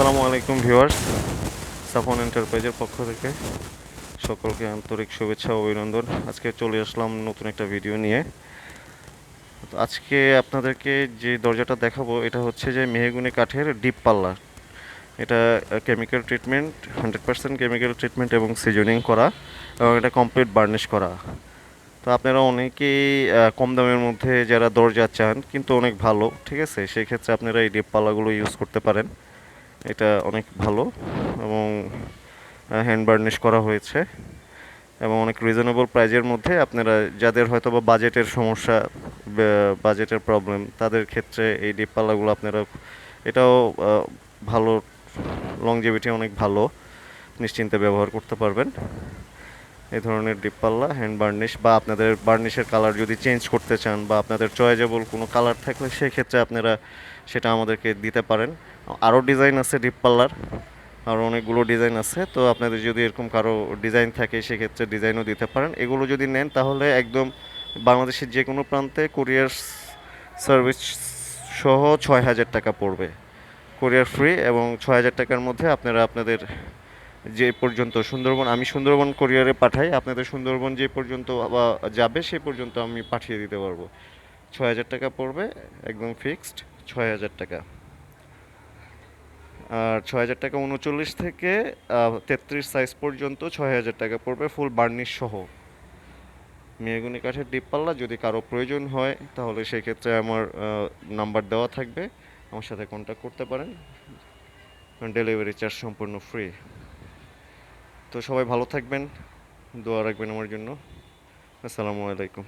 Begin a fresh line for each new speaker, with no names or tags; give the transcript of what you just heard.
আসসালামু আলাইকুম ভিউয়ার্স। সাফন এন্টারপ্রাইজের পক্ষ থেকে সকলকে আন্তরিক শুভেচ্ছা ও অভিনন্দন। আজকে চলে আসলাম নতুন একটা ভিডিও নিয়ে। তো আজকে আপনাদেরকে যে দরজাটা দেখাবো, এটা হচ্ছে যে মেহগুনি কাঠের ডিপ পাল্লা। এটা chemical treatment hundred percent chemical treatment এবং সিজনিং করা এবং এটা কমপ্লিট বার্নিশ করা। তো আপনারা অনেকেই কম দামের মধ্যে যারা দরজা চান, কিন্তু অনেক ভালো, ঠিক আছে? সেই ক্ষেত্রে আপনারা এই ডিপ পাল্লাগুলো ইউজ করতে পারেন। এটা অনেক ভালো এবং হ্যান্ড বার্নিশ করা হয়েছে এবং অনেক রিজনেবল প্রাইজের মধ্যে আপনারা যাদের হয়তো বা বাজেটের সমস্যা বাজেটের প্রবলেম তাদের ক্ষেত্রে এই ডিপ পাল্লাগুলো আপনারা, এটাও ভালো লংজিভিটি অনেক ভালো, নিশ্চিন্তে ব্যবহার করতে পারবেন। এই ধরনের ডিপপাল্লা হ্যান্ড বার্নিশ বা আপনাদের বার্নিশের কালার যদি চেঞ্জ করতে চান, বা আপনাদের চয়েজেবল কোনো কালার থাকলে, সেক্ষেত্রে আপনারা সেটা আমাদেরকে দিতে পারেন। আরও ডিজাইন আছে ডিপ পাল্লার আরও অনেকগুলো ডিজাইন আছে। তো আপনাদের যদি এরকম কারও ডিজাইন থাকে, সেক্ষেত্রে ডিজাইনও দিতে পারেন। এগুলো যদি নেন, তাহলে একদম বাংলাদেশের যে কোনো প্রান্তে কুরিয়ার সার্ভিস সহ ছয় হাজার টাকা পড়বে। কুরিয়ার ফ্রি এবং ছয় হাজার টাকার মধ্যে আপনারা আপনাদের যে পর্যন্ত সুন্দরবন, আমি সুন্দরবন কোরিয়ারে পাঠাই, আপনাদের সুন্দরবন যে পর্যন্ত যাবে, সে পর্যন্ত আমি পাঠিয়ে দিতে পারব। ছয় হাজার টাকা পড়বে, একদম ফিক্সড ছয় হাজার টাকা। ছয় হাজার টাকা উনচল্লিশ থেকে তেত্রিশ সাইজ পর্যন্ত ছয় হাজার টাকা পড়বে ফুল বার্নিশ সহ। মেহগুনি কাঠের ডিপ পাল্লা যদি কারও প্রয়োজন হয়, তাহলে সেই ক্ষেত্রে আমার নাম্বার দেওয়া থাকবে। আমার সাথে কন্ট্যাক্ট করতে পারেন। ডেলিভারি চার্জ সম্পূর্ণ ফ্রি তো সবাই ভালো থাকবেন, দোয়া রাখবেন আমার জন্য। আসসালামু আলাইকুম।